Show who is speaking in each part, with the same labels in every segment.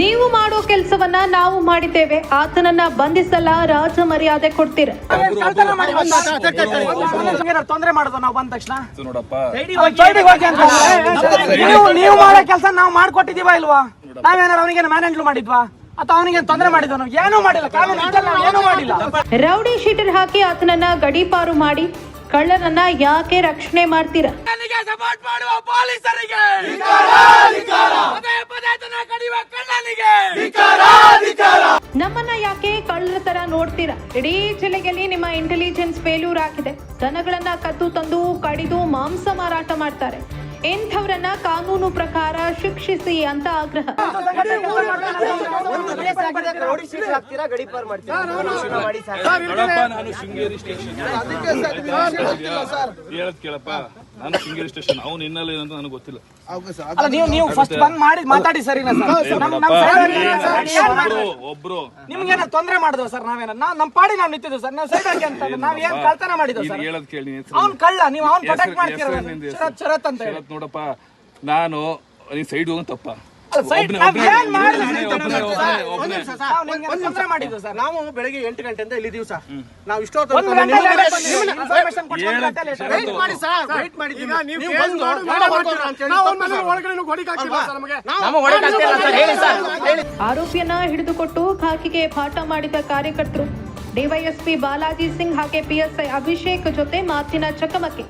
Speaker 1: ನೀವು ಮಾಡೋ ಕೆಲಸವನ್ನ ನಾವು ಮಾಡಿದ್ದೇವೆ. ಆತನನ್ನ ಬಂಧಿಸಲ್ಲ ರಾಜ ಮರ್ಯಾದೆ ಕೊಡ್ತೀರ.
Speaker 2: ತೊಂದ್ರೆ ಮಾಡೋದು ನಾವು ಬಂದ ತಕ್ಷಣ.
Speaker 3: ನೋಡಪ್ಪ.
Speaker 2: ನೀವು ನೀವು ಮಾಡೋ ಕೆಲಸ ನಾವು ಮಾಡ್ಕೊಟ್ಟಿದೀವ ಇಲ್ವಾ? ನಾವೇನಾರು ಅವನಿಗೆ ಮ್ಯಾನೇಜ್ ಮಾಡಿದ್ವಾ? ಅಥವಾ ಅವನಿಗೆ ತೊಂದರೆ ಮಾಡಿದ್ವಾ? ನಾವು ಏನೂ ಮಾಡಿಲ್ಲ. ಏನು ಇದ್ದಲ್ಲಿ ನಾವು ಮಾಡಿಲ್ಲ.
Speaker 1: ರೌಡಿ ಶೀಟರ್ ಹಾಕಿ ಆತನನ್ನ ಗಡೀಪಾರು ಮಾಡಿ ಕಳ್ಳನನ್ನ ಯಾಕೆ ರಕ್ಷಣೆ ಮಾಡ್ತೀರಾ? ನಮ್ಮನ್ನ ಯಾಕೆ ಕಳ್ಳರ ತರ ನೋಡ್ತೀರಾ? ಇಡೀ ಜಿಲ್ಲೆಯಲ್ಲಿ ನಿಮ್ಮ ಇಂಟೆಲಿಜೆನ್ಸ್ ಫೇಲ್ಯೂರ್ ಆಗಿದೆ. ದನಗಳನ್ನ ಕದ್ದು ತಂದು ಕಡಿದು ಮಾಂಸ ಮಾರಾಟ ಮಾಡ್ತಾರೆ. ಇಂಥವ್ರನ್ನ ಕಾನೂನು ಪ್ರಕಾರ ಶಿಕ್ಷಿಸಿ ಅಂತ ಆಗ್ರಹ.
Speaker 3: ನೋಡಪ್ಪ ನಾನು ಶೃಂಗೇರಿ ಸ್ಟೇಷನ್ ಹೇಳದ್ ಕೇಳಪ್ಪ. ನಾನು ಶೃಂಗೇರಿ ಸ್ಟೇಷನ್ ಅವ್ನು ಹಿನ್ನೆಲೆ ಏನು ಅಂತ ನನಗೆ ಗೊತ್ತಿಲ್ಲ.
Speaker 2: ಅಲ್ಲ ನೀವು ನೀವು ಫಸ್ಟ್ ಬಂದ್ ಮಾಡಿ ಮಾತಾಡಿ ಸರ್
Speaker 3: ಒಬ್ರು
Speaker 2: ನಿಮ್ಗೇನ ತೊಂದ್ರೆ ಮಾಡಿದ್ವ ಸರ್ ನಾವೇನ? ನಾವ್ ನಮ್ ಪಾಡಿ ನಾವ್ ನಿಂತಿದ್ವಿ ಸರ್. ನಾವ್ ಸೈಡ್ ಹಾಕಿ ಅಂತ ನಾವ್ ಏನ್ ಕಳ್ತನ ಮಾಡಿದ್ವಿ ಸರ್?
Speaker 3: ಹೇಳದ್ ಕೇಳಿ
Speaker 2: ಅವ್ನ್ ಕಳ್ಳ ನೀವು ಅವ್ನ್ ಪ್ರೊಟೆಕ್ಟ್ ಮಾಡ್ತೀರ. ಶರತ್ ಅಂತ ಹೇಳಿ.
Speaker 3: ನೋಡಪ್ಪ ನಾನು ನೀನ್ ಸೈಡ್ ಹೋಗೋ ತಪ್ಪ.
Speaker 2: ನಾವ್ ಮಾಡಿದ್ವಿ ಸರ್
Speaker 4: ಬೆಳಗ್ಗೆ ಎಂಟು ಗಂಟೆಯಿಂದ ಸರ್. ನಾವು
Speaker 1: ಆರೋಪಿಯನ್ನ ಹಿಡಿದುಕೊಟ್ಟು ಖಾಕಿಗೆ ಪಾಠ ಮಾಡಿದ ಕಾರ್ಯಕರ್ತರು. ಡಿವೈಎಸ್ಪಿ ಬಾಲಾಜಿ ಸಿಂಗ್ ಹಾಗೆ ಪಿಎಸ್ಐ ಅಭಿಷೇಕ್ ಜೊತೆ ಮಾತಿನ ಚಕಮಕಿ.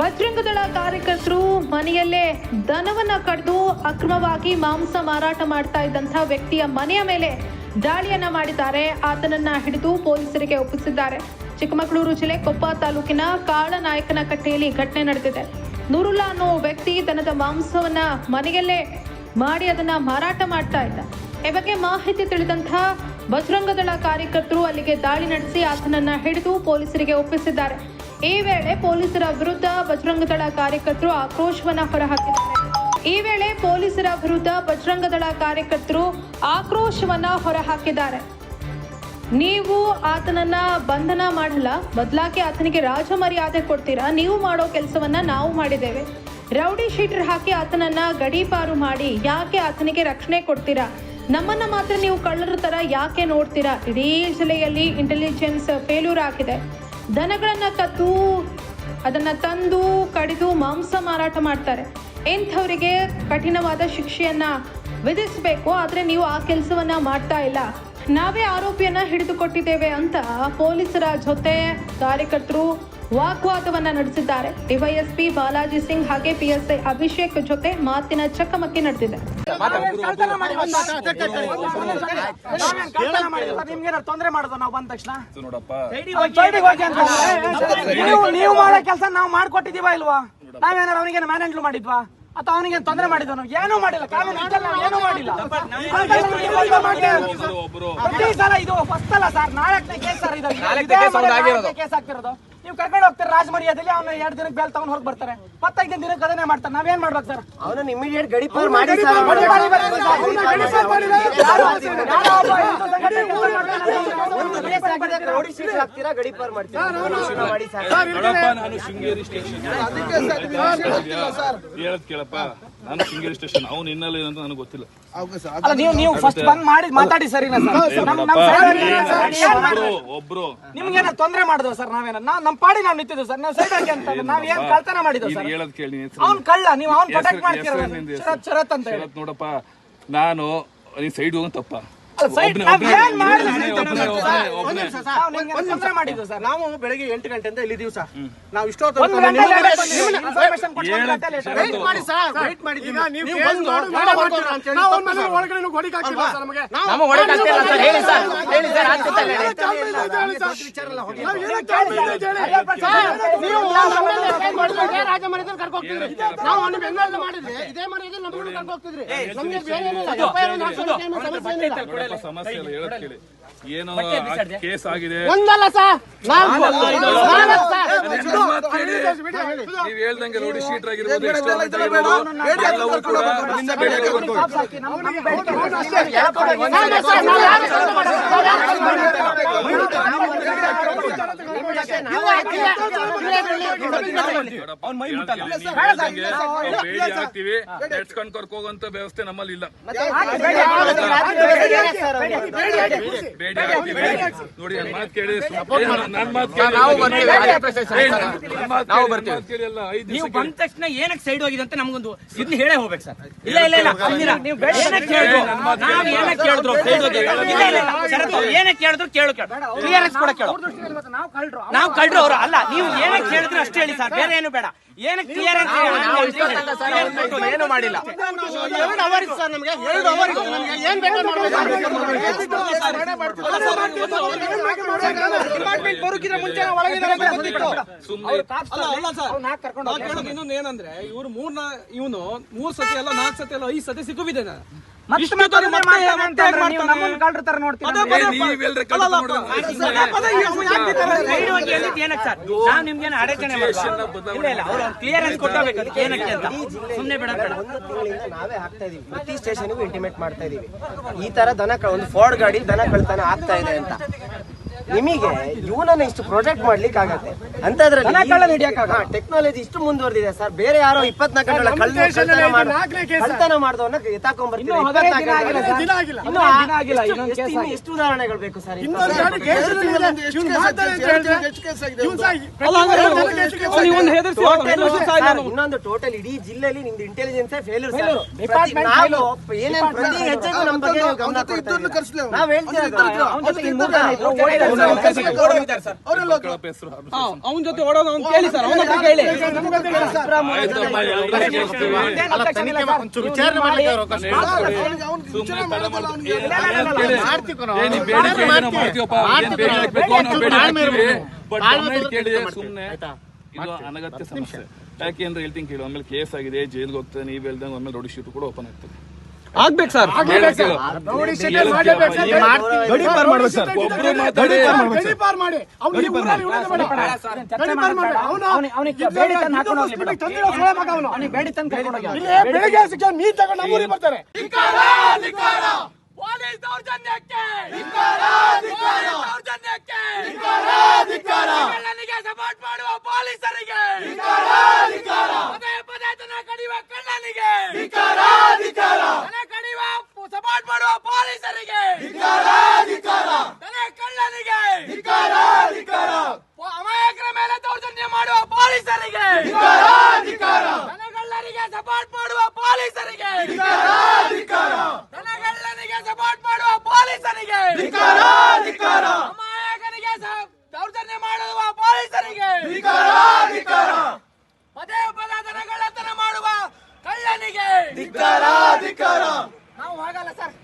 Speaker 1: ಬಜರಂಗದಳ ಕಾರ್ಯಕರ್ತರು ಮನೆಯಲ್ಲೇ ದನವನ್ನ ಕಡಿದು ಅಕ್ರಮವಾಗಿ ಮಾಂಸ ಮಾರಾಟ ಮಾಡ್ತಾ ಇದ್ದಂಥ ವ್ಯಕ್ತಿಯ ಮನೆಯ ಮೇಲೆ ದಾಳಿಯನ್ನ ಮಾಡಿದ್ದಾರೆ. ಆತನನ್ನ ಹಿಡಿದು ಪೊಲೀಸರಿಗೆ ಒಪ್ಪಿಸಿದ್ದಾರೆ. ಚಿಕ್ಕಮಗಳೂರು ಜಿಲ್ಲೆ ಕೊಪ್ಪ ತಾಲೂಕಿನ ಕಾಳನಾಯಕನ ಕಟ್ಟೆಯಲ್ಲಿ ಘಟನೆ ನಡೆದಿದೆ. ನೂರುಲ್ಲಾ ಅನ್ನೋ ವ್ಯಕ್ತಿ ದನದ ಮಾಂಸವನ್ನ ಮನೆಯಲ್ಲೇ ಮಾಡಿ ಅದನ್ನ ಮಾರಾಟ ಮಾಡ್ತಾ ಇದ್ದ. ಈ ಬಗ್ಗೆ ಮಾಹಿತಿ ತಿಳಿದಂತಹ ಬಜರಂಗದಳ ಕಾರ್ಯಕರ್ತರು ಅಲ್ಲಿಗೆ ದಾಳಿ ನಡೆಸಿ ಆತನನ್ನ ಹಿಡಿದು ಪೊಲೀಸರಿಗೆ ಒಪ್ಪಿಸಿದ್ದಾರೆ. ಈ ವೇಳೆ ಪೊಲೀಸರ ವಿರುದ್ಧ ಬಜರಂಗದಳ ಕಾರ್ಯಕರ್ತರು ಆಕ್ರೋಶವನ್ನ ಹೊರಹಾಕಿದ್ದಾರೆ. ಈ ವೇಳೆ ಪೊಲೀಸರ ವಿರುದ್ಧ ಬಜರಂಗದಳ ಕಾರ್ಯಕರ್ತರು ಆಕ್ರೋಶವನ್ನ ಹೊರಹಾಕಿದ್ದಾರೆ. ನೀವು ಆತನನ್ನ ಬಂಧನ ಮಾಡಲ್ಲ, ಬದಲಾಗಿ ಆತನಿಗೆ ರಾಜ ಮರ್ಯಾದೆ ಕೊಡ್ತೀರಾ? ನೀವು ಮಾಡೋ ಕೆಲಸವನ್ನ ನಾವು ಮಾಡಿದ್ದೇವೆ. ರೌಡಿ ಶೀಟರ್ ಹಾಕಿ ಆತನನ್ನ ಗಡೀಪಾರು ಮಾಡಿ, ಯಾಕೆ ಆತನಿಗೆ ರಕ್ಷಣೆ ಕೊಡ್ತೀರಾ? ನಮ್ಮನ್ನ ಮಾತ್ರ ನೀವು ಕಳ್ಳರ ತರ ಯಾಕೆ ನೋಡ್ತೀರಾ? ಇಡೀ ಜಿಲ್ಲೆಯಲ್ಲಿ ಇಂಟೆಲಿಜೆನ್ಸ್ ಫೇಲ್ಯೂರ್ ಆಗಿದೆ. ದನಗಳನ್ನ ಕದ್ದು, ಅದನ್ನ ತಂದು, ಕಡಿದು ಮಾಂಸ ಮಾರಾಟ ಮಾಡ್ತಾರೆ. ಇಂಥವರಿಗೆ ಕಠಿಣವಾದ ಶಿಕ್ಷೆಯನ್ನ ವಿಧಿಸಬೇಕು, ಆದರೆ ನೀವು ಆ ಕೆಲಸವನ್ನ ಮಾಡ್ತಾ ಇಲ್ಲ. ನಾವೇ ಆರೋಪಿಯನ್ನ ಹಿಡಿದುಕೊಟ್ಟಿದ್ದೇವೆ ಅಂತ ಪೊಲೀಸರ ಜೊತೆ ಕಾರ್ಯಕರ್ತರು ವಾಗ್ವಾದವನ್ನ ನಡೆಸಿದ್ದಾರೆ. ಡಿವೈಎಸ್ಪಿ ಬಾಲಾಜಿ ಸಿಂಗ್ ಹಾಗೆ ಪಿಎಸ್ಐ ಅಭಿಷೇಕ್ ಜೊತೆ ಮಾತಿನ ಚಕಮಕಿ ನಡೆದಿದೆ.
Speaker 2: ತೊಂದ್ರೆ ತಕ್ಷಣ ನೀವು ಮಾಡೋ ಕೆಲಸ ನಾವು ಮಾಡ್ಕೊಟ್ಟಿದೀವ ಇಲ್ವಾ ನಾವೇನಾರು ಅವನಿಗೆ ಮ್ಯಾನೇಜ್ ಮಾಡಿದ್ವಾ ಅಥವಾ ಅವನಿಗೆ ತೊಂದರೆ ಮಾಡಿದ್ವಾ ನಾವು ಏನೂ ಮಾಡಿಲ್ಲ ಏನೂ ಮಾಡಿಲ್ಲ ಪ್ರತಿ ಸಲ ಇದು ಫಸ್ಟ್ ಅಲ್ಲ ಸರ್ ನಾಲ್ಕನೇ ಕೇಸ್ ಸರ್ ಇದು ಕೇಸ್ ಆಗ್ತಿರೋದು. ನೀವು ಕರ್ಕೊಂಡು ಹೋಗ್ತಾರೆ ರಾಜಮರ್ಯಾದಲ್ಲಿ ಅವನ ಎರಡು ದಿನಕ್ಕೆ ಬೇಲ್ ತಗೊಂಡು ಹೊರಗೆ ಬರ್ತಾರೆ. ಮತ್ತೈದು ದಿನಕ್ಕೆ ಅದನ್ನೇ ಮಾಡ್ತಾರೆ. ನಾವೇನ್ ಮಾಡ್ಬೇಕು ಸರ್?
Speaker 4: ಅವನನ್ನ ಇಮಿಡಿಯೇಟ್ ಗಡಿಪಾರ್ ಮಾಡಿ ಸರ್.
Speaker 2: ಮಾಡಿ,
Speaker 4: ಹಾಕ್ತೀರಾ? ಗಡಿಪಾರ್ ಮಾಡ್ತೀರಾ?
Speaker 3: ನಾನು ಶೃಂಗೇರಿ ಸ್ಟೇಷನ್ ಹೇಳದ್ ಕೇಳಪ್ಪ. ನಾನು ಶೃಂಗೇರಿ ಸ್ಟೇಷನ್ ಅವ್ನು ಹಿನ್ನೆಲೆ ಏನು ಅಂತ ನನಗೆ ಗೊತ್ತಿಲ್ಲ.
Speaker 2: ಅಲ್ಲ ನೀವು ನೀವು ಫಸ್ಟ್ ಬಂದ್ ಮಾಡಿ ಮಾತಾಡಿ ಸರ್
Speaker 3: ಒಬ್ರು
Speaker 2: ನಿಮ್ಗೇನ ತೊಂದ್ರೆ ಮಾಡಿದ್ರು ಸರ್ ನಾವೇನ? ನಾವ್ ನಮ್ ಪಾಡಿ ನಾವ್ ನಿಂತಿದ್ವಿ ಸರ್. ನಾವ್ ಸೈಡ್ ಹಾಕಿ ಅಂತ ನಾವ್ ಏನ್ ಕಳ್ತನ ಮಾಡಿದ್ವಿ ಸರ್?
Speaker 3: ಹೇಳದ್ ಕೇಳಿ.
Speaker 2: ಅವ್ನ್ ಕಳ್ಳ ನೀವು ಅವ್ನ್ ಪ್ರೊಟೆಕ್ಟ್ ಮಾಡ್ತೀರ ಶರತ್ ಶರತ್ ಅಂತ ಹೇಳಿ.
Speaker 3: ನೋಡಪ್ಪ. ನಾನು ನೀನ್ ಸೈಡ್ ಹೋಗೋ ತಪ್ಪ.
Speaker 2: ಮಾಡಿದ್ವಿ ಸರ್? ನಾವ್ ನಿಮ್ಗೆ
Speaker 4: ಬೆಳಗ್ಗೆ ಎಂಟು ಗಂಟೆಯಿಂದ ಇಲ್ಲಿದ್ದೀವಿ ಸರ್. ನಾವು ಇಷ್ಟೊತ್ತು
Speaker 5: ನಮಗೆ
Speaker 4: ರಾಜ ಮನೆಯಲ್ಲಿ ಕರ್ಕೊ ಹೋಗ್ತಿದ್ರಿ. ನಾವು ಬೆಂಗಳೂರಲ್ಲಿ ಇದೇ ಮನೆಯಲ್ಲಿ ನಮ್ಮನ್ನ ಕರ್ಕೊ ಹೋಗ್ತಿದ್ರಿ. ನಮ್ಗೆ ಬೇರೆ ಏನಿಲ್ಲ ಸಮಸ್ಯೆ ಏನಿಲ್ಲ.
Speaker 3: ಸಮಸ್ಯೆ ಇಲ್ಲ ಹೇಳದ್ ಕೇಳಿ ಏನೋ ಕೇಸ್ ಆಗಿದೆ
Speaker 4: ಒಂದಲ್ಲ ಸರ್ ನಾಲ್ಕು ನಾಲ್ಕು ಸರ್
Speaker 3: ನನ್ನ ಮಾತು ಕೇಳಿ ನೀವ್ ಹೇಳ್ದಂಗೆ ರೋಡಿ ಶೀಟರ್ ಆಗಿರ್ಬೋದು ಎಕ್ಸ್ಟ್ರಾ ಎಲ್ಲವೂ ಕೂಡ ನಿನ್ನ ಬೇಡಿಕೆ ಬರ್ಬೋದು. ಹೇಳ್ದಂಗೆ ನಾವು ಬೇಡಿ ಹಾಕ್ತಿವಿ ನೆಡ್ಸ್ಕೊಂಡ್ ಕರ್ಕೊ ಹೋಗುವಂತ ವ್ಯವಸ್ಥೆ ನಮ್ಮಲ್ಲಿ ಇಲ್ಲ ಬೇಡಿ ಹಾಕ್ತಿವಿ ನೋಡಿ ನನ್ನ ಮಾತು ಕೇಳಿ ನನ್ನ ಮಾತು ಕೇಳಿ.
Speaker 6: ನಾವು ಬರ್ತೀವಿ. ಬರ್ತೀವಿ.
Speaker 3: ಐದು
Speaker 7: ಬಂದ ತಕ್ಷಣ ಏನಕ್ಕೆ ಸೈಡ್ ಹೋಗಿದೆ ಅಂತ ನಮಗೊಂದು ಇದನ್ನ ಹೇಳೇ ಹೋಗ್ಬೇಕು ಸರ್. ಇಲ್ಲ ಇಲ್ಲ ಇಲ್ಲ ಅಂದಿರಾ? ಏನಕ್ಕೆ ಹೇಳಿದ್ರು ನಾವ್ ಏನಕ್ಕೆ ಕೇಳಿದ್ರು? ಹೋಗಿ ಇಲ್ಲ ಇಲ್ಲ ಇಲ್ಲ ಶರತ್ ಏನಕ್ಕೆ ಕೇಳಿದ್ರು ಕೇಳು ಕೇಳು. ಕ್ಲಿಯರೆನ್ಸ್ ಕೂಡ ಕೇಳು.
Speaker 2: ನಾವು ಕಳ್ರು.
Speaker 7: ನಾವು ಕಳ್ರು ಅಲ್ಲ ನೀವು ಏನಕ್ಕೆ ಕೇಳಿದ್ರು ಅಷ್ಟೇ ಹೇಳಿ ಸರ್ ಬೇರೆ ಏನು ಬೇಡ. ಏನಕ್ಕೆ ಕ್ಲಿಯರೆನ್ಸ್
Speaker 6: ಏನು ಮಾಡಿಲ್ಲ.
Speaker 4: ಎರಡು ಅವರ್ ಇತ್ತು ಸರ್ ನಮಗೆ ಎರಡು ಅವರ್ ಇತ್ತು ನಮಗೆ ಏನ್ ಬೇಕಾದ್ರೂ
Speaker 2: ಡಿಪಾರ್ಟ್ಮೆಂಟ್ ಬರೋಕ್ಕಿಂತ ಮುಂಚೆ ಒಳಗಿದ್ದಾರೆ
Speaker 8: ಇನ್ನೊಂದು ಏನಂದ್ರೆ ಇವ್ರು ಮೂರ್ನ ಇವನು ಮೂರ್ ಸತಿ ಅಲ್ಲ ನಾಲ್ಕು ಸತಿ ಅಲ್ಲ ಐದು ಸತಿ ಸಿಕ್ಕಿದೆ
Speaker 2: ಮತ್ತೆ ನೀವು
Speaker 6: ಹಾಕ್ತಾ ಇದೀವಿ. ಪ್ರತಿ ಸ್ಟೇಷನ್ಗೂ ಇಂಟಿಮೇಟ್ ಮಾಡ್ತಾ ಇದೀವಿ. ಈ ತರ ದನ ಕ- ಒಂದು ಫೋರ್ಡ್ ಗಾಡಿ ದನ ಕಳ್ತಾನೆ ಆಗ್ತಾ ಇದೆ ಅಂತ. ನಿಮಗೆ ಇವನನ್ನ ಇಷ್ಟು ಪ್ರೊಟೆಕ್ಟ್ ಮಾಡ್ಲಿಕ್ಕೆ ಆಗತ್ತೆ. ಅಂತದ್ರಲ್ಲಿ ಟೆಕ್ನಾಲಜಿ ಇಷ್ಟು ಮುಂದುವರೆದಿದೆ ಸರ್. ಬೇರೆ ಯಾರೋ ಇಪ್ಪತ್ನಾಲ್ಕು ಗಂಟೆ ಕಳ್ತನ ಮಾಡಿದವನ್ನ ಎತ್ತಾಕೊಂಡ್ಬರ್ತೀವಿ ಎಷ್ಟು- ಉದಾಹರಣೆಗಳು ಬೇಕು ಸರ್?
Speaker 4: ಇನ್ನೊಂದು
Speaker 6: ಟೋಟಲ್ ಇಡೀ ಜಿಲ್ಲೆಯಲ್ಲಿ ನಿಮ್ದು ಇಂಟೆಲಿಜೆನ್ಸ್ ಫೇಲ್ಯೂರ್ ನಾವು ಏನೇನು ಪ್ರತಿ ಹೆಜ್ಜೆಗೂ ನಮ್ಮ ಬಗ್ಗೆ ಗಮನ. ನಾವ್ ಹೇಳ್ತಿರೋದು
Speaker 2: ಅವ್ನ ಜೊತೆ
Speaker 8: ಓಡೋದು ಅವ್ನು ಕೇಳಿ ಸರ್ ಅವನ ಹತ್ರ ಕೇಳಿ
Speaker 3: ಅನಗತ್ಯ ಸಮಸ್ಯೆ ಯಾಕೆ ಅಂದ್ರೆ ಹೇಳ್ತೀನಿ ಕೇಳಿ ಆಮೇಲೆ ಕೇಸ್ ಆಗಿದೆ ಜೈಲ್ಗೆ ಹೋಗ್ತದೆ ನೀವು ಹೇಳ್ದಂಗೆ ಆಮೇಲೆ ದೊಡ್ಡ ಶೀಟ್ ಕೂಡ ಓಪನ್ ಆಗ್ತದೆ
Speaker 8: ಆಗ್ಬೇಕು ಸರ್.
Speaker 7: ಸಪೋರ್ಟ್ ಮಾಡುವ ಪೊಲೀಸರಿಗೆ. ಕಡಿಯುವ ಕಳ್ಳನಿಗೆ. ಸಪೋರ್ಟ್ ಮಾಡುವ ಪೊಲೀಸರಿಗೆ. ಧಿಕ್ಕಾರ ಕಳ್ಳನಿಗೆ ಪ- ಅಮಾಯಕರ ಮೇಲೆ ದೌರ್ಜನ್ಯ ಮಾಡುವ ಪೊಲೀಸರಿಗೆ ದನಗಳ್ಳರಿಗೆ ಸಪೋರ್ಟ್ ಮಾಡುವ ಪೊಲೀಸರಿಗೆ ದನಗಳ್ಳನಿಗೆ ಸಪೋರ್ಟ್ ಮಾಡುವ ಪೊಲೀಸರಿಗೆ ಅಮಾಯಕನಿಗೆ ಸ- ದೌರ್ಜನ್ಯ ಮಾಡುವ ಪೊಲೀಸರಿಗೆ ಪದೇ ಪದೇ ದನಗಳ್ಳತನ ಮಾಡುವ ಕಳ್ಳನಿಗೆ ನಾವು ಹೋಗಲ್ಲ ಸರ್
Speaker 4: ಈ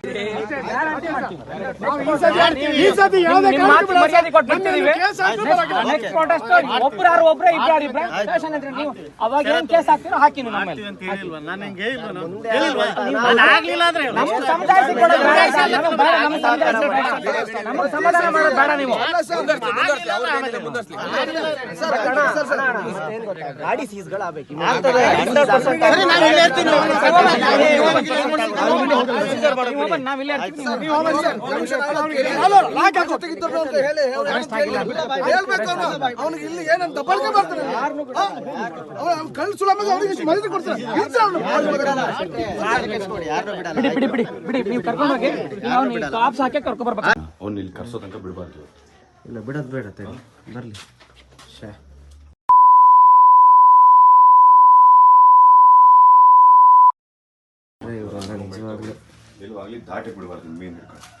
Speaker 4: ಸತಿ ಯಾವುದೇ
Speaker 2: ನಿಮ್ಮ
Speaker 4: ಕಾರಣಕ್ಕೂ
Speaker 2: ಮಾತು
Speaker 4: ಬಿಡಲ್ಲ.
Speaker 2: ಮರ್ಯಾದೆ ಕೊಟ್ಟು
Speaker 4: ನನ್ನ
Speaker 2: ಬಿಡ್ತೀವಿ.
Speaker 4: ಕೇಸ್ ಹಾಕ್ಬಿಟ್ಟು ಬರಕ್ಕೆ
Speaker 2: ನೆಕ್ಸ್ಟ್ ಪ್ರೊಟೆಸ್ಟ್ ಒಬ್ರು ಯಾರು ಒಬ್ರೆ ಇಬ್ರು ಯಾರು ಇಬ್ರೆ ಸ್ಟೇಷನ್ ಹತ್ರ ನೀವು ಅವಾಗ ಏನ್ ಕೇಸ್ ಹಾಕ್ತಿರೋ ಹಾಕಿ ಸರ್. ಸಮಾಧಾನ ಮಾಡೋದು ಬೇಡ ನೀವು
Speaker 6: ಗಾಡಿ ಸೀಸ್ಗಳು ಆಗ್ಬೇಕು
Speaker 2: ನೀವು ಹೋಗ್ಬನ್ನಿ, ನಾವ್
Speaker 5: ಅವ್ನು. ಅವ್ನಿಗೆ ಇಲ್ಲಿ ಏನಂತ ಬರ್ತಾನೆ ಅವ್ನು ಅವನಿಗೆ ಕೊಡ್ತಾನೆ ಅವ್ನು.
Speaker 2: ಬಿಡಿ ಬಿಡಿ ಬಿಡಿ ಬಿಡಿ. ನೀವು ಕರ್ಕೊಂಡು ಹೋಗಿ. ನೀವು ಕಾಪ್ಸ್ ಹಾಕಿ ಕರ್ಕೊಂಡು ಬರ್ಬೇಕು.
Speaker 9: ಅವ್ನು ಇಲ್ಲಿ ಕರ್ಸೋ ತನಕ ಬಿಡಬಾರ್ದು.
Speaker 6: ಇಲ್ಲ ಬಿಡೋದು ಬೇಡ ತಡಿ. ಬರ್ಲಿ. ನಿಜವಾಗ್ಲೂ
Speaker 9: ಎಲ್ಲೂ ದಾಟಿ ಬಿಡಬಾರ್ದು ಮೀನ್ ಹಿಡ್ಕೊಂಡು